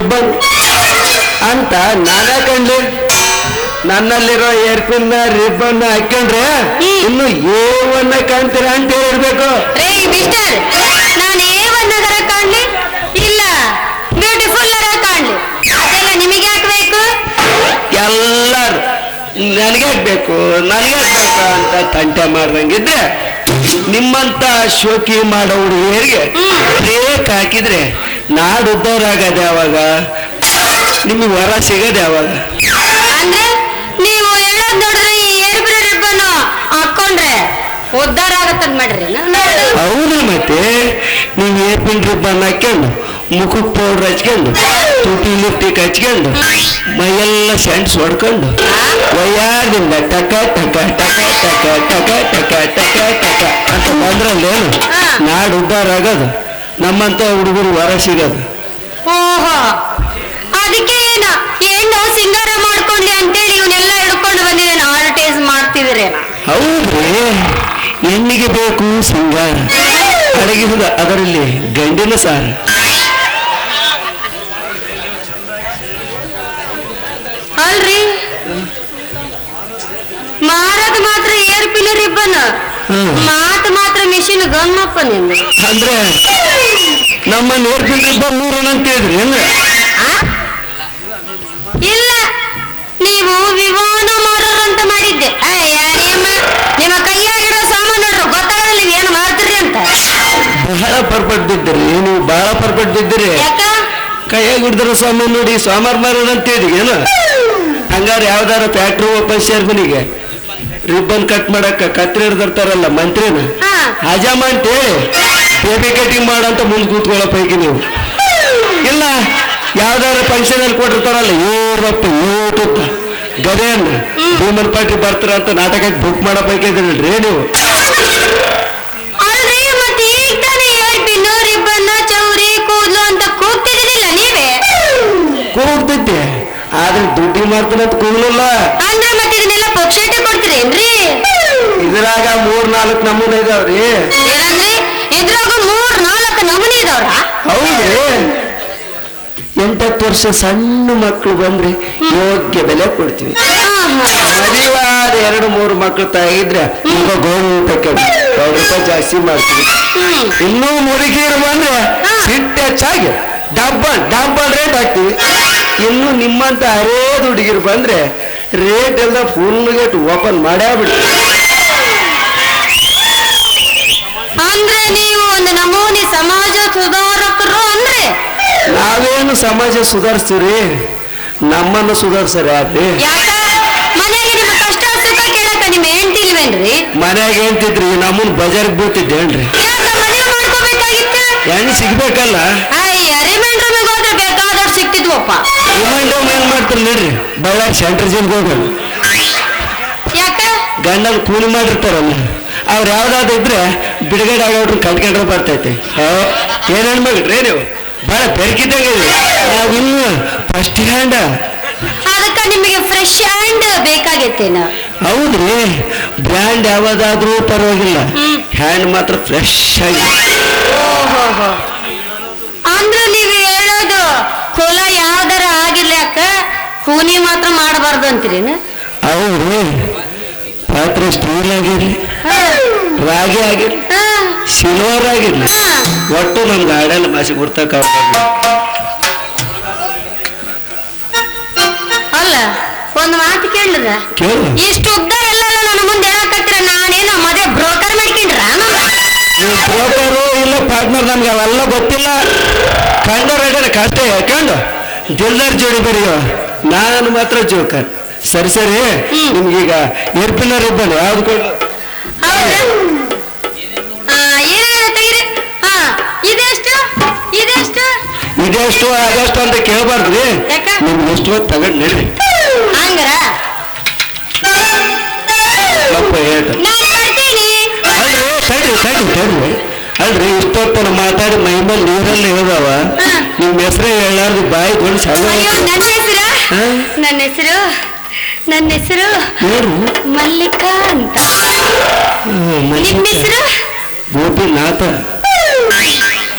Ribbon ಅಂತ ನಾನೇ ಕಂಡ್ಲಿ. ನನ್ನಲ್ಲಿರೋ ಏರ್ಪಿನ್ ribbon ಹಾಕೊಂಡ್ರೆ ಇನ್ನು ಏವನ್ನ ಕಾಣ್ತೀರ ಅಂತ ಹೇಳಿರ್ಬೇಕು. ನಾನು ಏವನ್ನಗರ ಕಾಣ್ಲಿ? ಇಲ್ಲ ಬ್ಯೂಟಿಫುಲ್ ಅರ ಕಾಣ್ಲಿ. ಅದೆಲ್ಲ ನಿಮಗೆ ಹಾಕ್ಬೇಕು ಎಲ್ಲರೂ ನನಗೆ ಬೇಕು? ನನಗೆ ಬೇಕು ಅಂತ ತಂಟೆ ಮಾಡ್ದಂಗಿದ್ರೆ ನಿಮ್ಮಂತ ಶೋಕಿ ಮಾಡೋ ಹುಡುಗಿಯರಿಗೆ ಬ್ರೇಕ್ ಹಾಕಿದ್ರೆ ನಾಡು ಉದ್ದವರಾಗದೆ ಯಾವಾಗ ನಿಮಗೆ ವರ ಸಿಗದೆ ಅವಾಗ? ಅಂದ್ರೆ ನೀವು ಹೇಳೋದ್ ನೋಡಿದ್ರೆ ಈ ಏರ್ಬಿರ ರಿಬ್ಬನ್ ಹಾಕೊಂಡ್ರೆ ಉದ್ದಾರ ಆಗತ್ತಂತ ಮಾಡ್ರಿ ಹೌದು ಮತ್ತೆ. ನೀವು ಏರ್ಪಿನ್ ರಿಬ್ಬನ್ ಹಾಕ್ಯಂಡು ಮುಖಕ್ಕೆ ಪೌಡ್ರ್ ಹಚ್ಕೊಂಡು ತುಟಿ ಲಿಫ್ಟಿಗೆ ಹಚ್ಕೊಂಡು ಮೈಯೆಲ್ಲ ಸೆಂಟ್ಸ್ ಹೊಡ್ಕೊಂಡು ವಯ್ಯಾರದಿಂದ ಟಕ ಟಕ ಟಕ ಟಕ ಟಕ ಟಕ ಟಕ ಟಕ ಅಂತ ಬಂದ್ರಲ್ಲೇನು. ನಾಡು ಉದ್ದಾರ ಆಗೋದು ನಮ್ಮಂತ ಹುಡುಗರು ವರ ಸಿಗೋದು. ಓಹೋ ಅದಕ್ಕೆ ಏನ? ಏನು ಸಿಂಗಾರ ಮಾಡ್ಕೊಂಡ್ಲಿ ಅಂತೇಳಿ ಇವನ್ನೆಲ್ಲ ಹಿಡ್ಕೊಂಡು ಬಂದಿದ್ದೇನೆ ಅಡ್ವರ್ಟೈಸ್ ಮಾಡ್ತಿದ್ರೆ ಹೌದ್ರಿ ಹೆಣ್ಣಿಗೆ ಬೇಕು ಸಿಂಗಾರ. ಅಡಗಿದ ಅದರಲ್ಲಿ ಗಂಡಿನ ಸಾರ. ಅಲ್ರಿ? ಮಾರದ ಮಾತ್ರ ಏರ್ ರಿಬ್ಬನ್ ಹ್ಮ್. ಮಾತ್ ಮಾತ್ರ ಮಿಷಿನ್ ಗಮ್ಮಪ್ಪ ನಿಂದು. ಅಂದ್ರೆ ನಮ್ಮ ಏರ್ಪಿನ್ ಮೂರು ಅಂತ ಹೇಳಿದ್ರಿ ಆ? ಇಲ್ಲ ನೀವು ವಿವಾನ ಮಾಡೋರು ಅಂತ ಮಾಡಿದ್ದೆ ನಿಮ್ಮ ನಿಮ್ಮ ಕೈಯಾಗಿರೋ ಸಾಮಾನು ಗೊತ್ತಾಗಲ್ಲ ನೀವು ಏನು ಮಾಡ್ತೀರಿ ಅಂತ. ಬಹಳ ನೀನು ನೀವು ಬಹಳ ಪರ್ಪಟ್ ಕೈಯಾಗಿ ಹಿಡಿದ್ರ ಸಾಮಾನು ನೋಡಿ ಸಾಮಾರು ಮಾರೋಣ ಅಂತ ಹೇಳಿದ್ರಿ ಏನು? ಹಂಗಾರೆ ಯಾವ್ದಾರ ಫ್ಯಾಕ್ಟ್ರಿ ಓಪನ್ ಸೇರ್ಮನಿಗೆ ರಿಬ್ಬನ್ ಕಟ್ ಮಾಡಕ್ಕ ಕತ್ರಿ ಹಿಡ್ದಿರ್ತಾರಲ್ಲ ಮಂತ್ರಿನ? ಅಂತೇಳಿ? ಬೇಬಿ ಕಟಿಂಗ್ ಮಾಡಂತ ಮುಂದೆ ಕೂತ್ಕೊಳ್ಳೋ ಪೈಕಿ ನೀವು. ಇಲ್ಲ ಯಾವ್ದಾದ್ರು ಫಂಕ್ಷನ್ ಅಲ್ಲಿ ಕೊಟ್ಟಿರ್ತಾರಲ್ಲ ಏರಪ್ಪ ಏಟುತ್ತ ಗದೇನ್ ಭೀಮನ್ ಪಾಟಿ ಬರ್ತಾರ ಅಂತ ನಾಟಕಕ್ಕೆ ಬುಕ್ ಮಾಡೋ ಪೈಕಿ ಇದ್ರಿ ನೀವು? ಕೂಗ್ತಿದ್ದೆ ಆದ್ರೆ ದುಡ್ಡಿ ಮಾಡ್ತಾನಂತ ಕೂಗ್ಲಿಲ್ಲ. ಪಕ್ಷೇಟೆ ಕೊಡ್ತೀರೇನ್ರಿ? ಇದ್ರಾಗ ಮೂರ್ ನಾಲ್ಕು ನಮೂನೆ ಇದಾವ್ರಿ. ಏನಂದ್ರಿ? ಇದ್ರಾಗ ಮೂರ್ ನಾಲ್ಕು ನಮೂನಿ ಇದಾವ್ರ? ಹೌದ್ರಿ. ಎಂಟತ್ತು ವರ್ಷ ಸಣ್ಣ ಮಕ್ಕಳು ಬಂದ್ರೆ ಯೋಗ್ಯ ಬೆಲೆ ಕೊಡ್ತೀವಿ. ಮದುವಾದ ಎರಡು ಮೂರು ಮಕ್ಕಳು ತಾಯಿದ್ರೆ ಈಗ ಗೋಮೂಟಕ್ಕೆ ಸಾವಿರ ರೂಪಾಯಿ ಜಾಸ್ತಿ ಮಾಡ್ತೀವಿ. ಇನ್ನೂ ಮುರುಗಿರು ಬಂದ್ರೆ ಸಿಟ್ಟು ಹೆಚ್ಚಾಗಿ ಡಬ್ಬಲ್ ಡಬ್ಬಲ್ ರೇಟ್ ಹಾಕ್ತೀವಿ. ಇನ್ನು ನಿಮ್ಮಂತ ಹರೇದು ಹುಡುಗಿರು ಬಂದ್ರೆ ರೇಟ್ ಎಲ್ಲ ಫುಲ್ ಗೇಟ್ ಓಪನ್ ಮಾಡೇ ಬಿಡ್ತೀವಿ ಅಂದ್ರೆ ನೀವು ಒಂದು ನಮೂನಿ ಸಮಾಜ ಸುಧಾರಕರು ಅಂದ್ರೆ? ನಾವೇನು ಸಮಾಜ ಸುಧಾರಿಸ್ತೀವಿ ನಮ್ಮನ್ನು ಸುಧಾರಿಸ್ತಾರೆ ಯಾರ್ರಿ? ಯಾಕ? ಮನೆಗೆ ನಿಮ್ಮ ಕಷ್ಟ ಸುಖ ಕೇಳಕ ನಿಮ್ಮ ಹೆಂಡತಿ ಇಲ್ವೇನ್ರಿ? ಮನ್ಯಾಗ ಏನ್ತಿದ್ರಿ ನಮ್ಮನ್ ಬಜಾರ್ಗೆ ಬೀಳ್ತಿದ್ದೇನ್ರಿ ಯಾಕ ಮದುವೆ ಮಾಡ್ಕೋಬೇಕಾಗಿತ್ತು? ಹೆಣ್ಣು ಸಿಗ್ಬೇಕಲ್ಲ? ಅಯ್ಯ ರಿಮೈಂಡ್ ರೂಮಿಗೆ ಹೋದ್ರೆ ಬೇಕಾದವ್ರು ರಿಮೈಂಡ್ ಏನ್ ಮಾಡ್ತಾರೆ ನೋಡ್ರಿ. ಬಳ್ಳಾರಿ ಸೆಂಟ್ರಲ್ ಜೈಲ್ಗೆ ಹೋಗೋದು ಯಾಕ? ಗಂಡನ ಕೂಲಿ ಮಾಡಿರ್ತಾರಲ್ಲ ಅವ್ರು ಯಾವ್ದಾದ್ರು ಇದ್ರೆ ಬಿಡುಗಡೆ ಆಗೋಟ್ರು ಕಟ್ಕೊಂಡ್ರೆ ಬರ್ತೈತೆ. ಏನ್ ಅನ್ಬೇಕ್ರಿ ನೀವು? ಬಹಳ ಬೆರಕಿದ್ದಂಗೆ ನಾವಿನ್ನು ಫಸ್ಟ್ ಹ್ಯಾಂಡ್ ಅದಕ್ಕೆ ನಿಮಗೆ ಫ್ರೆಶ್ ಹ್ಯಾಂಡ್ ಬೇಕಾಗೈತೇನ? ಹೌದ್ರಿ. ಬ್ರ್ಯಾಂಡ್ ಯಾವ್ದಾದ್ರೂ ಪರವಾಗಿಲ್ಲ. ಹ್ಯಾಂಡ್ ಮಾತ್ರ ಫ್ರೆಶ್ ಆಗಿ. ಅಂದ್ರೆ ನೀವು ಹೇಳೋದು ಕುಲ ಯಾವ್ದಾರ ಆಗಿರ್ಲಿ ಅಕ್ಕ ಕೂನಿ ಮಾತ್ರ ಮಾಡಬಾರ್ದು ಅಂತೀರೇನು? ಹೌದು. ಪಾತ್ರೆ ಸ್ಟೀಲ್ ಆಗಿರ್ಲಿ ರಾಗಿ ಆಗಿರ್ಲಿ ಸಿಲ್ವರ್ ಆಗಿರ್ಲಿ. ಒಟ್ಟು ನಮ್ ಗಾರ್ಡನ್ ಭಾಷೆ ಗುರ್ತಕ್ಕ ಅಲ್ಲ ಒಂದು ಮಾತು ಕೇಳಿದ ಕೇಳು. ಇಷ್ಟು ಉದ್ದ ಎಲ್ಲ ನನ್ನ ಮುಂದೆ ಹೇಳಕತ್ತಿರ? ನಾನೇನು ಮದುವೆ ಬ್ರೋಕರ್ ನೀವು ಬ್ರೋಕರು ಇಲ್ಲ ಪಾರ್ಟ್ನರ್ ನಮ್ಗೆ ಅವೆಲ್ಲ ಗೊತ್ತಿಲ್ಲ. ಕಂಡವ್ರ ಕಷ್ಟ ಕಂಡು? ದಿಲ್ದಾರ್ ಜೋಡಿ ಬರೆಯೋ ನಾನು ಮಾತ್ರ ಜೋಕರ್. ಸರಿ ಸರಿ. ನಿಮ್ಗೀಗ ಏರ್ಪಿನ ರಿಬ್ಬನ್ ಯಾವ್ದು ಕೊಡು ಇದೆಷ್ಟು? ಅದಷ್ಟು ಅಂತ ಕೇಳಬಾರ್ದ್ರಿ? ನಿಮ್ಗೆ ಎಷ್ಟು ತಗೊಂಡು ನಡ್ರಿ ಹಂಗ್ರ? ಅಪ್ಪ ಹೇಳ್ತ ನಾನು ಬರ್ತೀನಿ ಅಲ್ರಿ ತಡ್ರಿ ತಡ್ರಿ ತಡ್ರಿ ಅಲ್ರಿ ಇಷ್ಟೊತ್ತನ ಮಾತಾಡಿ ಮೈ ಮೇಲೆ ನೀರಲ್ಲಿ ಹೇಳ್ದವ. ನಿಮ್ ನಿಮ್ಮ ಹೆಸರೇ ಹೇಳಾರ್ದು ಬಾಯಿ ಗೊಂಡು ಸಣ್ಣ ಅಯ್ಯೋ ನನ್ನ ಹೆಸರು? ನನ್ನ ಹೆಸರು? ನನ್ನ ಹೆಸರು? ಏನು ಮಲ್ಲಿಕಾ ಅಂತ ನಿಮ್ಮ ಹೆಸರು? ಗೋಪಿನಾಥ.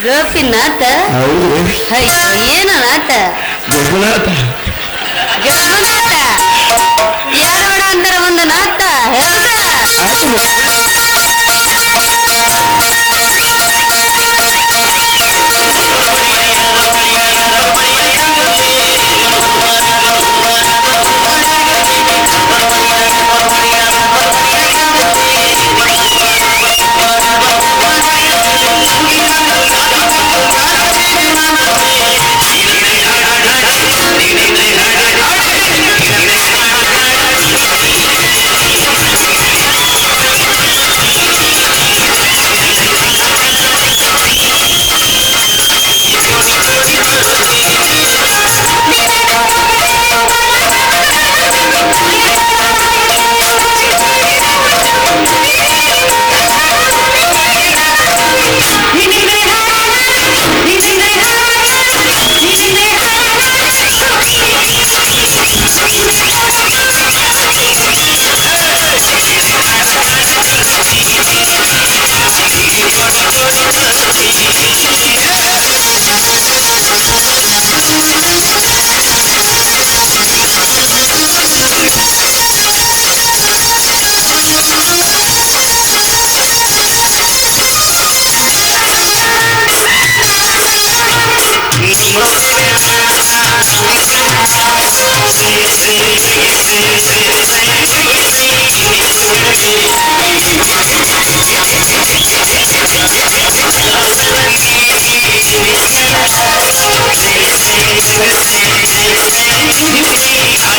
ಗೋಪಿನಾಥ? ಹೌದ್ರಿ. ಅಯ್ಯೋ ಏನನಾಥ ಗುರುನಾಥ ಗಬ್ಬನಾಥ ಯಾರವಣ ಅಂತಾರ ಒಂದು ನಾಥ? ಹೆಸರು Thank you.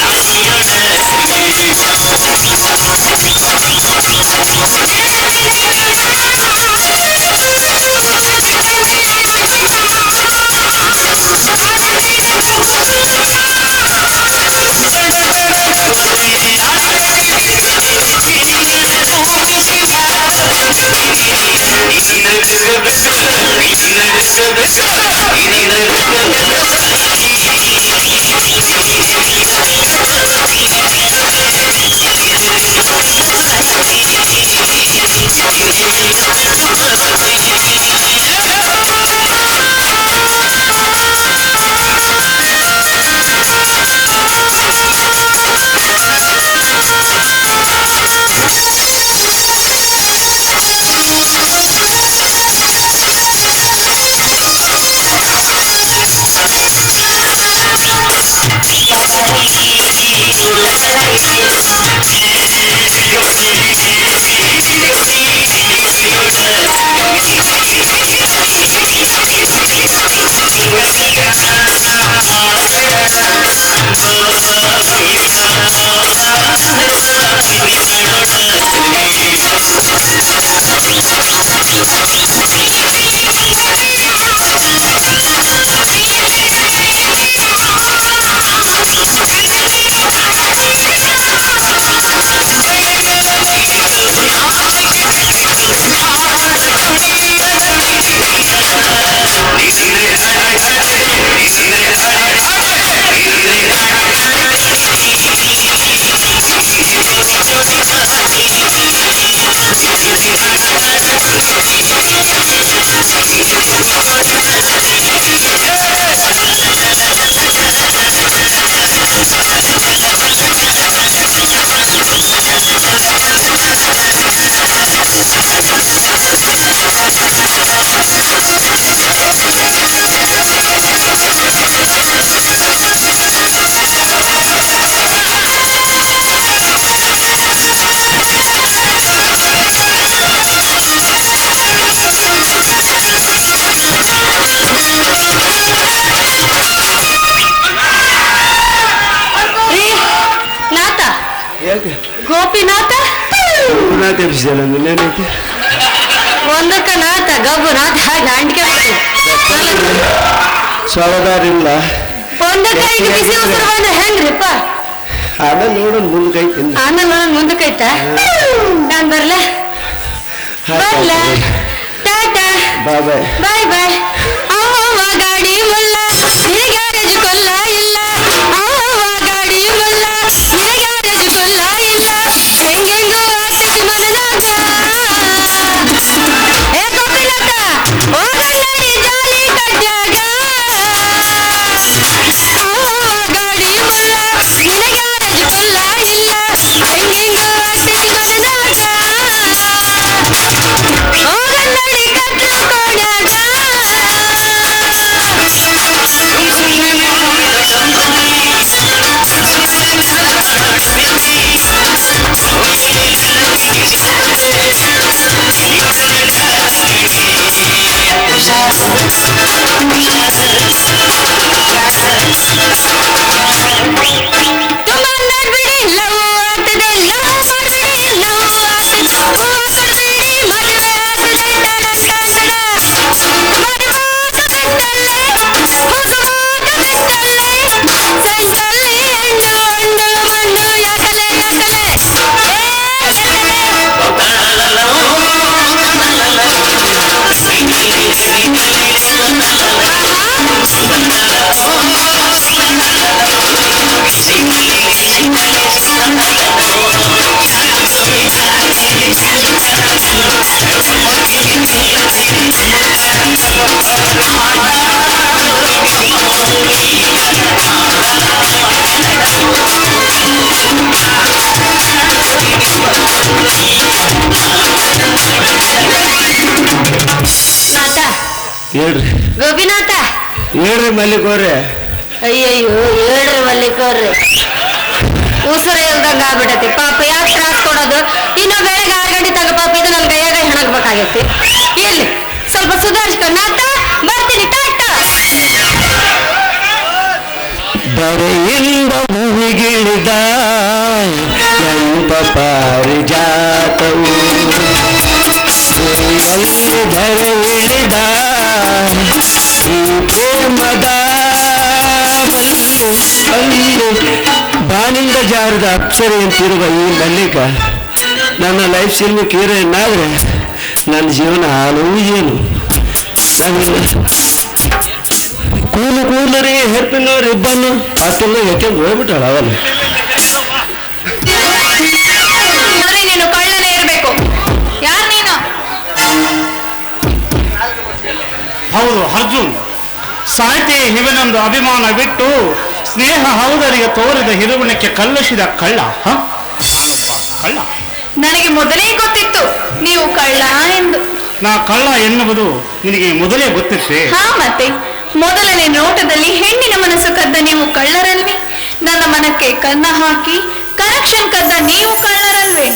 ಎಬ್ಸಿದಲ್ಲ ನಿನ್ನೇನೈತಿ ಒಂದಕ್ಕ ಗಬ್ಬು ಸೊಳದಾರಿಲ್ಲ ಒಂದಕ್ಕ ಐದು ಬಿಸಿ ಉಸಿರು ಬಂದ್ರೆ ಹೆಂಗ್ರಿಪ್ಪ? ನೋಡೋಣ ಮುಂದೆ ಐತಿ ಆಮೇಲೆ ನೋಡೋಣ ಮುಂದಕ್ಕೈತ ನಾನ್ ಬರ್ಲ? ಬರ್ಲ? ಟಾಟಾ? ಬಾಬಾ ಬಾಯ್. ಬಾಯ್ ಅಮ್ಮ ಗಾಡಿ ಮುಲ್ಲ ಈ ಗ್ಯಾರೇಜ್ ಕೊಲ್ಲ ಇಲ್ಲ. ಹೇಳ್ರಿ. ಗೋಪಿನಾಥ. ಹೇಳ್ರಿ ಮಲ್ಲಿಕೋರ್ರೆ. ಅಯ್ಯಯ್ಯೋ ಹೇಳ್ರಿ ಮಲ್ಲಿಕೋರ್ರಿ. ಉಸಿರ ಇಲ್ದಂಗ ಆಗ್ಬಿಡತಿ ಪಾಪ ಯಾಕೆ ತ್ರಾಸ್ ಕೊಡೋದು? ಇನ್ನು ಬೆಳಗ್ಗೆ ಆರು ಗಂಟೆ ತಗ ಪಾಪ ಇದು ನನ್ನ ಕೈಯಾಗ ಹೆಣಗ್ಬೇಕಾಗೈತಿ. ಇಲ್ಲಿ ಸ್ವಲ್ಪ ಸುಧಾರಿಸ್ಕೊಂಡು ನಾತ ಬರ್ತೀನಿ ಟಾಟ. ಬರೆಯಿಂದ ಭೂಮಿಗಿಳಿದ ಎಂಪ ಪಾರಿಜಾತವು. ಧರೆ ಇಳಿದ ಈ ಪ್ರೇಮದ ಅಲ್ಲಿ ಬಾನಿಂದ ಜಾರದ ಅಕ್ಷರ ಅಂತಿರುವ ಈ ಮಲ್ಲಿಕ ನನ್ನ ಲೈಫ್ ಹೀರೋಯಿನ್ ಆದ್ರೆ ನನ್ನ ಜೀವನ ಹಾಲು ಏನು ನನ್ನ ಕೂಲು ಕೂಲರಿ ಹೆಪ್ಪಿನ ರಿಬ್ಬನ್ನು ಅಷ್ಟೆಲ್ಲ ಎತ್ಕೊಂಡು ಹೋಗ್ಬಿಟ್ಟಾಳ ಅವನು. ಹೌದು ಅರ್ಜುನ್. ಸಾಹಿತಿ ಹಿವನೊಂದು ಅಭಿಮಾನ ಬಿಟ್ಟು ಸ್ನೇಹ ಹೌದರಿಗೆ ತೋರಿದ ಹಿರುವಣಕ್ಕೆ ಕಲ್ಲುಷಿದ ಕಳ್ಳ ಕಳ್ಳ. ನನಗೆ ಮೊದಲೇ ಗೊತ್ತಿತ್ತು ನೀವು ಕಳ್ಳ ಎಂದು. ನಾ ಕಳ್ಳ ಎನ್ನುವುದು ನಿನಗೆ ಮೊದಲೇ ಗೊತ್ತಿತ್ತೆ ಹಾ ಮತ್ತೆ. ಮೊದಲನೇ ನೋಟದಲ್ಲಿ ಹೆಣ್ಣಿನ ಮನಸ್ಸು ಕದ್ದ ನೀವು ಕಳ್ಳರಲ್ವೇ? ನನ್ನ ಮನಕ್ಕೆ ಕನ್ನ ಹಾಕಿ ಕನೆಕ್ಷನ್ ಕದ್ದ ನೀವು ಕಳ್ಳರಲ್ವೇ?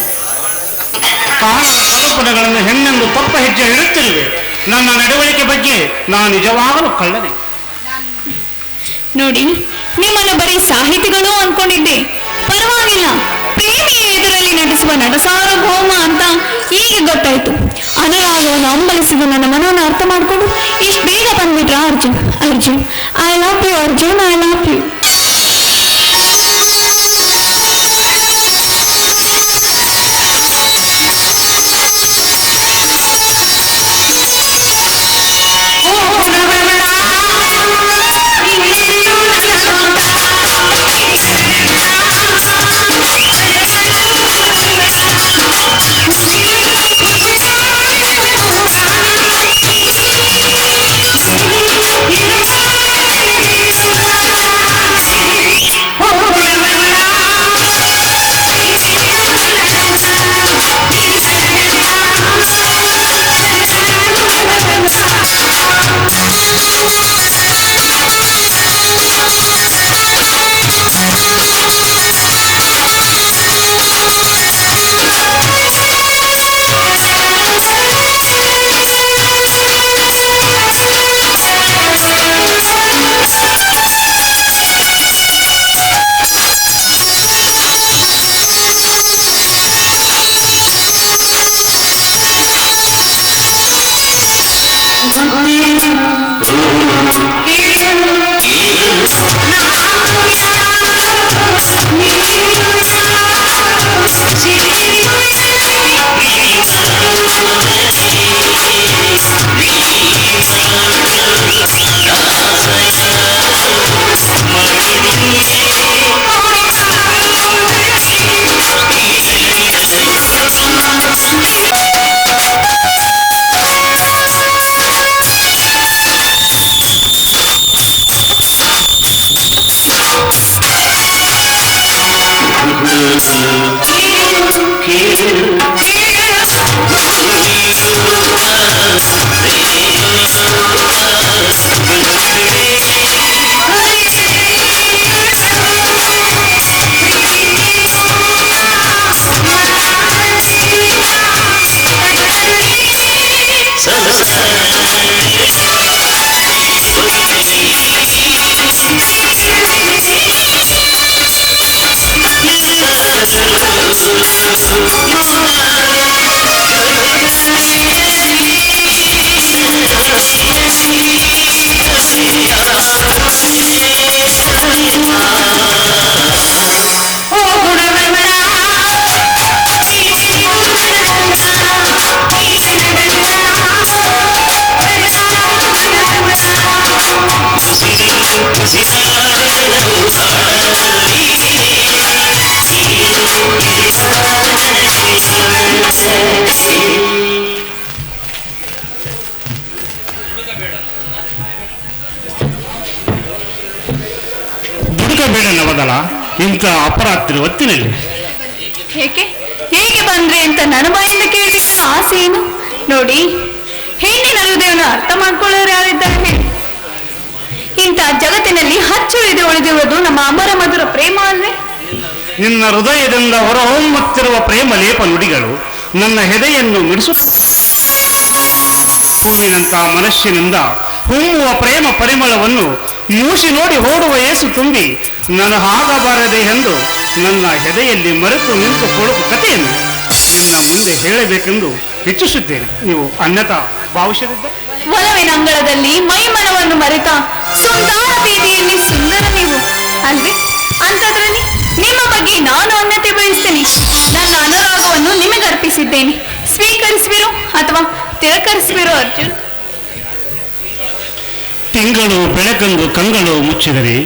ಕಾಣದ ಕಲ್ಪನೆಗಳನ್ನು ಹೆಣ್ಣೆಂದು ತಪ್ಪ ಹೆಜ್ಜೆ ಇಡುತ್ತಿರುವೆ ನನ್ನ ನಡವಳಿಕೆ ಬಗ್ಗೆ ನಾನು ನಿಜವಾಗಲೂ ಕಳ್ಳನೆ. ನೋಡಿ, ನಿಮ್ಮನ್ನು ಬರೀ ಸಾಹಿತಿಗಳು ಅನ್ಕೊಂಡಿದ್ದೆ. ಪರವಾಗಿಲ್ಲ, ಪ್ರೇಮಿಯ ಎದುರಲ್ಲಿ ನಟಿಸುವ ನಟಸಾರ ಸಾರ್ವಭೌಮ ಅಂತ ಈಗ ಗೊತ್ತಾಯ್ತು? ಅನುರಾಗವನ್ನು ಅಂಬಲಿಸಿದ ನನ್ನ ಮನವನ್ನು ಅರ್ಥ ಮಾಡಿಕೊಂಡು ಇಷ್ಟು ಬೇಗ ಬಂದ್ಬಿಟ್ರ Arjun? Arjun I love you Arjun I love you ನವದಲ ಇಂಥ ಅಪರಾತ್ರಿ ಹೊತ್ತಿನಲ್ಲಿ ಏಕೆ? ಹೇಗೆ ಬಂದ್ರಿ ಅಂತ ನನ್ನ ಬಾಯಿಂದ ಕೇಳಿದ ಆಸೆ ಏನು? ನೋಡಿ ಹೆಣ್ಣಿನ ಹೃದಯವನ್ನು ಅರ್ಥ ಮಾಡ್ಕೊಳ್ಳೋರು ಯಾರಿದ್ದಾರೆ? ಹೇಳಿ ಇಂಥ ಜಗತ್ತಿನಲ್ಲಿ ಹಚ್ಚುಳಿದು ಉಳಿದಿರುವುದು ನಮ್ಮ ಅಮರ ಮಧುರ ಪ್ರೇಮ ಅಲ್ವೇ? ನಿನ್ನ ಹೃದಯದಿಂದ ಹೊರಹೊಮ್ಮುತ್ತಿರುವ ಪ್ರೇಮ ಲೇಪ ನುಡಿಗಳು ನನ್ನ ಹೆದೆಯನ್ನು ಮಿಡಿಸುತ್ತ ಹೂವಿನಂತಹ ಮನುಷ್ಯನಿಂದ ಹುಮ್ಮುವ ಪ್ರೇಮ ಪರಿಮಳವನ್ನು ಮೂಸಿ ನೋಡಿ ಓಡುವ ಏಸು ತುಂಬಿ ನನ ಹಾಗಬಾರದೆ ಎಂದು ನನ್ನ ಹೆದೆಯಲ್ಲಿ ಮರೆತು ನಿಂತು ಕೊಡುವ ಕಥೆಯನ್ನು ನಿನ್ನ ಮುಂದೆ ಹೇಳಬೇಕೆಂದು ಇಚ್ಛಿಸುತ್ತೇನೆ. ನೀವು ಅನ್ಯತಾ ಭಾವಿಸದಿದ್ದ ಒಲವಿನ ಅಂಗಳದಲ್ಲಿ ಮೈಮನವನ್ನು ಮರೆತ ಸುಂದರ ಬೀದಿಯಲ್ಲಿ ಸುಂದರ ನೀವು. ಅಲ್ವೇ? ಅಂಥದ್ರಲ್ಲಿ ನಿಮ್ಮ ಬಗ್ಗೆ ನಾನು ಅನ್ಯತೆ ಬಯಸ್ತೇನೆ. ನನ್ನ ಅನುರಾಗವನ್ನು ನಿಮಗೆ ಅರ್ಪಿಸಿದ್ದೇನೆ ಸ್ವೀಕರಿಸುವಿರೋ ಅಥವಾ ತಿರಕರಿಸುವಿರೋ ಅರ್ಜುನ್? ತಿಂಗಳು ಬೆಳಕಂದು ಕಂಗಳು ಮುಚ್ಚಿದರೆ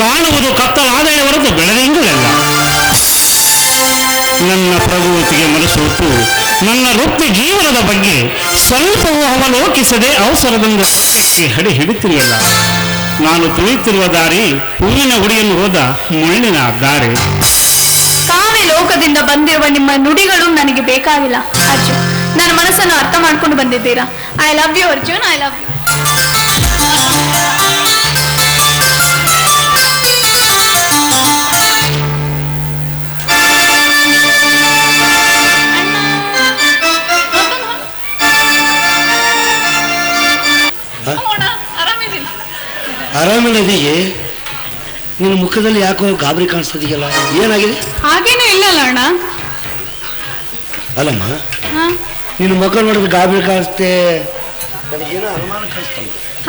ಕಾಣುವುದು ಕತ್ತಲಾದರೆ ಹೊರತು ಬೆಳೆದಂಗಳಲ್ಲ ನನ್ನ ಪ್ರಭುತಿಗೆ ಮನಸೋತು, ನನ್ನ ವೃತ್ತಿ ಜೀವನದ ಬಗ್ಗೆ ಸ್ವಲ್ಪವೂ ಅವಲೋಕಿಸದೆ ಅವಸರದಿಂದ ಸತ್ಯಕ್ಕೆ ಹಡಿ ಹಿಡಿತಿರಲಿಲ್ಲ. ನಾನು ತುಳಿಯುತ್ತಿರುವ ದಾರಿ ಹೂವಿನ ಗುಡಿಯನ್ನು ಹೋದ ಮುಳ್ಳಿನ ದಾರಿ. ಕಾವ್ಯ ಲೋಕದಿಂದ ಬಂದಿರುವ ನಿಮ್ಮ ನುಡಿಗಳು ನನಗೆ ಬೇಕಾಗಿಲ್ಲ. ಅರ್ಜುನ್ ನನ್ನ ಮನಸ್ಸನ್ನು ಅರ್ಥ ಮಾಡ್ಕೊಂಡು ಬಂದಿದ್ದೀರಾ? I love you Arjun I love you ಆರಾಮಿಲ್ಲದಿಗೆ. ನಿನ್ನ ಮುಖದಲ್ಲಿ ಯಾಕೋ ಗಾಬರಿ ಕಾಣಿಸ್ತದೆಯಲ್ಲ? ಏನಾಗಿದೆ? ಹಾಗೇನೂ ಇಲ್ಲಲ್ಲ ಅಣ್ಣ ಅಲ್ಲಮ್ಮ ನಿನ್ನ ಮುಖ ನೋಡಿದ್ರೆ ಗಾಬರಿ ಕಾಣಿಸ್ತೆ.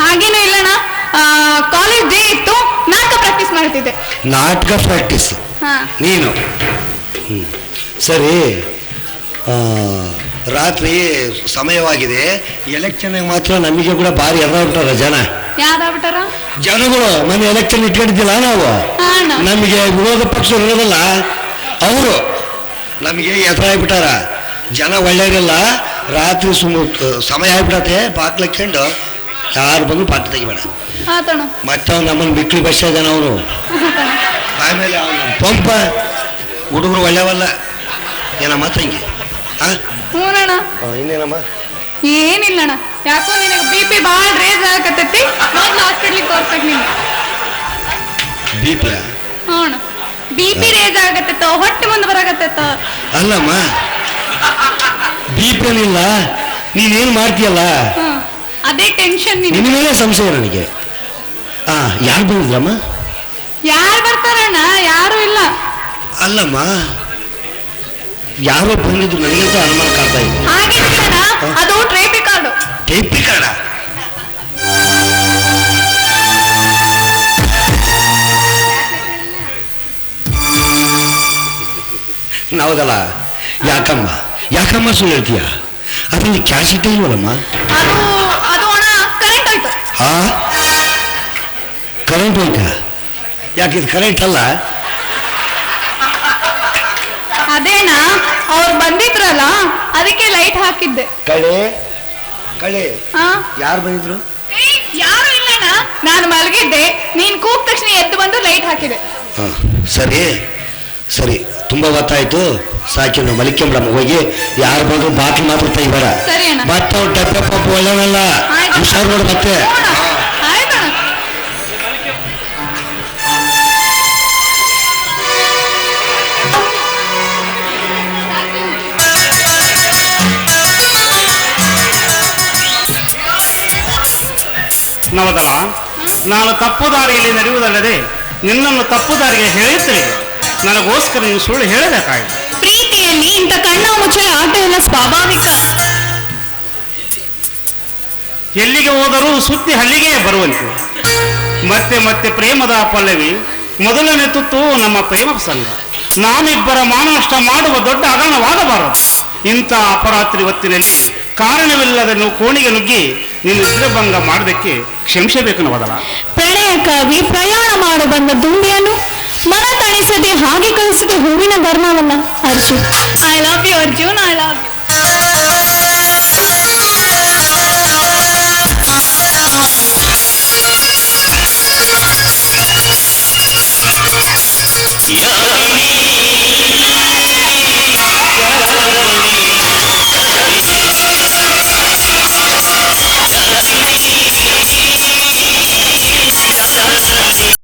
ಹಾಗೇನೂ ಇಲ್ಲಣ್ಣ. ಕಾಲೇಜ್ ಡೇ ಇತ್ತು ನಾಟಕ ಪ್ರಾಕ್ಟೀಸ್ ಮಾಡ್ತಿದ್ದೆ. ನಾಟಕ ಪ್ರಾಕ್ಟೀಸ್ ಹಾ. ನೀನು. ಸರಿ. ಆ, ರಾತ್ರಿ ಸಮಯವಾಗಿದೆ. ಎಲೆಕ್ಷನ್ ಮಾತ್ರ ನಮಗೆ ಕೂಡ ಭಾರಿ ಎಲ್ಲ ಉಂಟಾರ ಜನ. ಜನಗಳು ಮೊನ್ನೆ ಎಲೆಕ್ಷನ್ ಇಟ್ಕೊಂಡಿದ್ದಿಲ್ಲ ನಾವು. ನಮಗೆ ವಿರೋಧ ಪಕ್ಷ ಇರೋದಲ್ಲ. ಅವರು ನಮಗೆ ಎದುರಾಗ್ಬಿಟ್ಟಾರ. ಜನ ಒಳ್ಳೆಯರಿಲ್ಲ ರಾತ್ರಿ ಸುಮ್ಮ ಸಮಯ ಆಗ್ಬಿಡತ್ತೆ ಬಾಕ್ಲಕ್ಕೊಂಡು ಯಾರು ಬಂದು ಪಾಠ ತೆಗಿಬೇಡ. ಮತ್ತೆ ಅವ್ನು ನಮ್ಮನ್ನು ಬಿಕ್ಲಿ ಬಸ್ ಇದ್ದಾನೆ ಅವನು. ಆಮೇಲೆ ಅವನು ಪಂಪ ಹುಡುಗರು ಒಳ್ಳೆವಲ್ಲ. ಏನಮ್ಮ ತಂಗಿ ಇನ್ನೇನಮ್ಮ? ಏನಿಲ್ಲಣ್ಣ. ಯಾಕೋ ನಿನಗೆ ಬಿ ಪಿ ಭಾಳ ರೇಸ್ ಆಗಕತ್ತೈತಿ. ಮೊದ್ಲು ಹಾಸ್ಪಿಟ್ಲಿಗೆ ತೋರ್ಸಕ್ ನೀನು ಬಿ ಪಿ ಹ್ಞೂ ಅಣ್ಣ ಬಿ ಪಿ ರೇಸ್ ಆಗತ್ತೈತ ಹೊಟ್ಟೆ ಮುಂದೆ ಬರಾಕತ್ತೈತ. ಅಲ್ಲಮ್ಮ. ಬಿ ಪಿ ಏನಿಲ್ಲ ನೀನೇನು ಮಾಡ್ತೀಯಲ್ಲ ಅದೇ ಟೆನ್ಷನ್ ನಿನ್ನ ಮೇಲೆ ಸಂಶಯ ನನಗೆ ಆ ಯಾರು ಬಂದಿದ್ರಮ್ಮ ಯಾರು ಬರ್ತಾರಣ್ಣ ಯಾರು ಇಲ್ಲ ಅಲ್ಲಮ್ಮ ಯಾರೋ ಬಂದಿದ್ರು ನನಗಂತ ಅನುಮಾನ ಕಾಡ್ತಾ ಇದೆ ಹಾಗೇನಿಲ್ಲಣ್ಣ ಅದು ಟ್ರೇಪಿ ಕಾರ್ಡು ಟೇಪಿ ಕಾಡ ಹೌದಲ್ಲ ಯಾಕಮ್ಮ ಯಾಕಮ್ಮ ಸುಳ್ಳು ಹೇಳ್ತೀಯ? ಅದ್ರಲ್ಲಿ ಕ್ಯಾಶ್ ಇಟ್ಟೇ ಇಲ್ವಲ್ಲಮ್ಮ? ಅದು ಅದು ಅಣ್ಣ ಕರೆಂಟ್ ಆಯ್ತು. ಹಾ ಕರೆಂಟ್ ಹೋಯ್ತಾ ಯಾಕೆ ಇದು ಕರೆಂಟ್ ಅಲ್ಲ? ಅದೇನಾ ಅವ್ರು ಬಂದಿದ್ರಲ್ಲ ಅದಕ್ಕೆ ಲೈಟ್ ಹಾಕಿದ್ದೆ. ಕಳೆ ಕಳೆ ಹಾ ಯಾರು ಬಂದಿದ್ರು? ಯಾರು ಇಲ್ಲಣ್ಣ ನಾನು ಮಲಗಿದ್ದೆ ನೀನ್ ಕೂಗ್ ತಕ್ಷಣ ಎದ್ದು ಬಂದು ಲೈಟ್ ಹಾಕಿದೆ. ಹಾ ಸರಿ ಸರಿ. ತುಂಬಾ ಗೊತ್ತಾಯ್ತು. ಸಾಕಿ ನಾವು ಮೇಡಮ್ ಹೋಗಿ ಯಾರು ಬಂದ್ರು ಬಾಕಿ ಮಾತ್ರ ತೆಗಿಬೇಡ ಸರಿ ಅಣ್ಣ. ಮತ್ತೆ ಅವ್ರು ಡಬ್ಬೆ ಪಾಪ ಒಳ್ಳೆವಲ್ಲ. ಹುಷಾರು ನೋಡು ಮತ್ತೆ. ನಾನು ತಪ್ಪು ದಾರಿಯಲ್ಲಿ ನಡೆಯುವುದಲ್ಲದೆ ನಿನ್ನನ್ನು ತಪ್ಪು ದಾರಿಗೆ ಹೇಳುತ್ತಲೇ ನನಗೋಸ್ಕರ ನೀವು ಸುಳ್ಳು ಹೇಳಬೇಕಾಯಿತು ಪ್ರೀತಿಯಲ್ಲಿ ಇಂಥ ಕಣ್ಣ ಮುಚ್ಚಲ ಆಟ ಎಲ್ಲ ಸ್ವಾಭಾವಿಕ. ಎಲ್ಲಿಗೆ ಹೋದರೂ ಸುದ್ದಿ ಅಲ್ಲಿಗೆ ಬರುವಂತೆ. ಮತ್ತೆ ಮತ್ತೆ ಪ್ರೇಮದ ಪಲ್ಲವಿ ಮೊದಲನೇ ತುತ್ತು ನಮ್ಮ ಪ್ರೇಮ ಸಂಘ. ನಾಮಿಬ್ಬರ ಮಾನಷ್ಟ ಮಾಡುವ ದೊಡ್ಡ ಹಗರಣವಾಗಬಾರದು. ಇಂಥ ಅಪರಾತ್ರಿ ಹೊತ್ತಿನಲ್ಲಿ ಕಾರಣವಿಲ್ಲದ ನೀವು ಕೋಣಿಗೆ ನುಗ್ಗಿ ನಿನ್ನ ನಿದ್ರೆಭಂಗ ಮಾಡೋದಕ್ಕೆ ಕ್ಷಮಿಸಬೇಕು ಪ್ರಣಯ ಪ್ರಣಯಕ್ಕಾಗಿ ಪ್ರಯಾಣ ಮಾಡು ಬಂದ ದುಂಬಿಯನ್ನು. ಮರ ತಣಿಸದೆ ಹಾಗೆ ಕಳಿಸಿದ ಹೂವಿನ ಧರ್ಮವನ್ನ Arjun I love you Arjun I love you